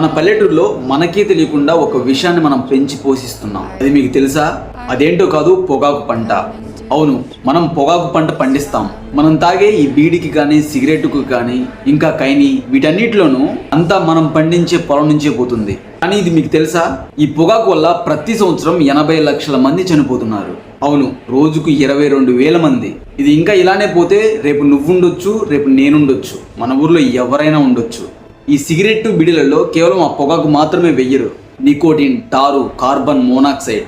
మన పల్లెటూరులో మనకే తెలియకుండా ఒక విషయాన్ని మనం పెంచి పోషిస్తున్నాం. అది మీకు తెలుసా? అదేంటో కాదు పొగాకు పంట. అవును మనం పొగాకు పంట పండిస్తాం. మనం తాగే ఈ బీడికి కానీ సిగరెట్కు కానీ ఇంకా కైని వీటన్నిటిలోనూ అంతా మనం పండించే పొలం నుంచే పోతుంది. కానీ ఇది మీకు తెలుసా? ఈ పొగాకు వల్ల ప్రతి సంవత్సరం ఎనభై లక్షల మంది చనిపోతున్నారు. అవును రోజుకు ఇరవై రెండు వేల మంది. ఇది ఇంకా ఇలానే పోతే రేపు నువ్వుండొచ్చు రేపు నేనుండొచ్చు. మన ఊర్లో ఎవరైనా ఉండొచ్చు. ఈ సిగరెట్ బిడిలలో కేవలం ఆ పొగాకు మాత్రమే వెయ్యరు. నికోటిన్ టారు కార్బన్ మోనాక్సైడ్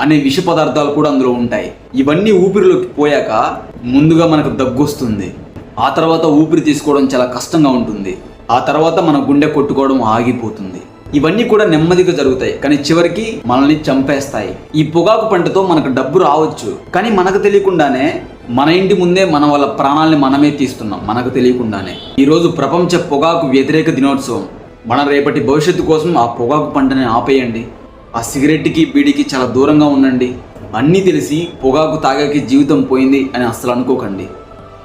అనే విష పదార్థాలు కూడా అందులో ఉంటాయి. ఇవన్నీ ఊపిరిలోకి పోయాక ముందుగా మనకు దగ్గొస్తుంది ఆ తర్వాత ఊపిరి తీసుకోవడం చాలా కష్టంగా ఉంటుంది. ఆ తర్వాత మన గుండె కొట్టుకోవడం ఆగిపోతుంది. ఇవన్నీ కూడా నెమ్మదిగా జరుగుతాయి. కానీ చివరికి మనల్ని చంపేస్తాయి. ఈ పొగాకు పంటతో మనకు డబ్బు రావచ్చు. కానీ మనకు తెలియకుండానే మన ఇంటి ముందే మన వాళ్ళ ప్రాణాలని మనమే తీస్తున్నాం. మనకు తెలియకుండానే. ఈరోజు ప్రపంచ పొగాకు వ్యతిరేక దినోత్సవం. మన రేపటి భవిష్యత్తు కోసం ఆ పొగాకు పంటని ఆపేయండి. ఆ సిగరెట్కి బీడీకి చాలా దూరంగా ఉండండి. అన్నీ తెలిసి పొగాకు తాగాకి జీవితం పోయింది అని అస్సలు అనుకోకండి.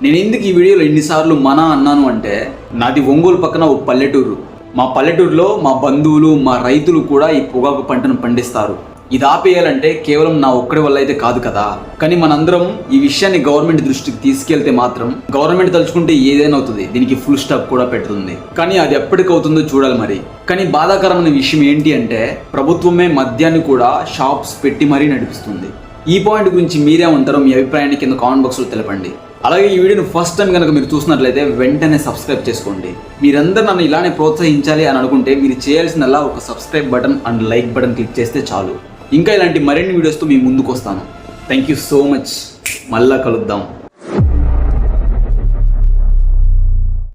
నేను ఎందుకు ఈ వీడియోలో ఎన్నిసార్లు మన అన్నాను అంటే నాది ఒంగోలు పక్కన ఓ పల్లెటూరు. మా పల్లెటూరులో మా బంధువులు మా రైతులు కూడా ఈ పొగాకు పంటను పండిస్తారు. ఇది ఆపేయాలంటే కేవలం నా ఒక్కడి వల్ల అయితే కాదు కదా. కానీ మనందరం ఈ విషయాన్ని గవర్నమెంట్ దృష్టికి తీసుకెళ్తే మాత్రం గవర్నమెంట్ తలుచుకుంటే ఏదైనా అవుతుంది. దీనికి ఫుల్ స్టాప్ కూడా పెడుతుంది. కానీ అది ఎప్పటికవుతుందో చూడాలి మరి. కానీ బాధాకరమైన విషయం ఏంటి అంటే ప్రభుత్వమే మద్యాన్ని కూడా షాప్స్ పెట్టి మరీ నడిపిస్తుంది. ఈ పాయింట్ గురించి మీరేమంటారో మీ అభిప్రాయాన్ని కింద కామెంట్ బాక్స్లో తెలపండి. అలాగే ఈ వీడియోని ఫస్ట్ టైం కనుక మీరు చూసినట్లయితే వెంటనే సబ్స్క్రైబ్ చేసుకోండి. మీరందరూ నన్ను ఇలానే ప్రోత్సహించాలి అని అనుకుంటే మీరు చేయాల్సిందల్లా ఒక subscribe button and like button click చేస్తే చాలు. ఇంకా ఇలాంటి మరిన్ని వీడియోస్తో మీ ముందుకు వస్తాను థ్యాంక్ యూ సో మచ్ మళ్ళా కలుద్దాం.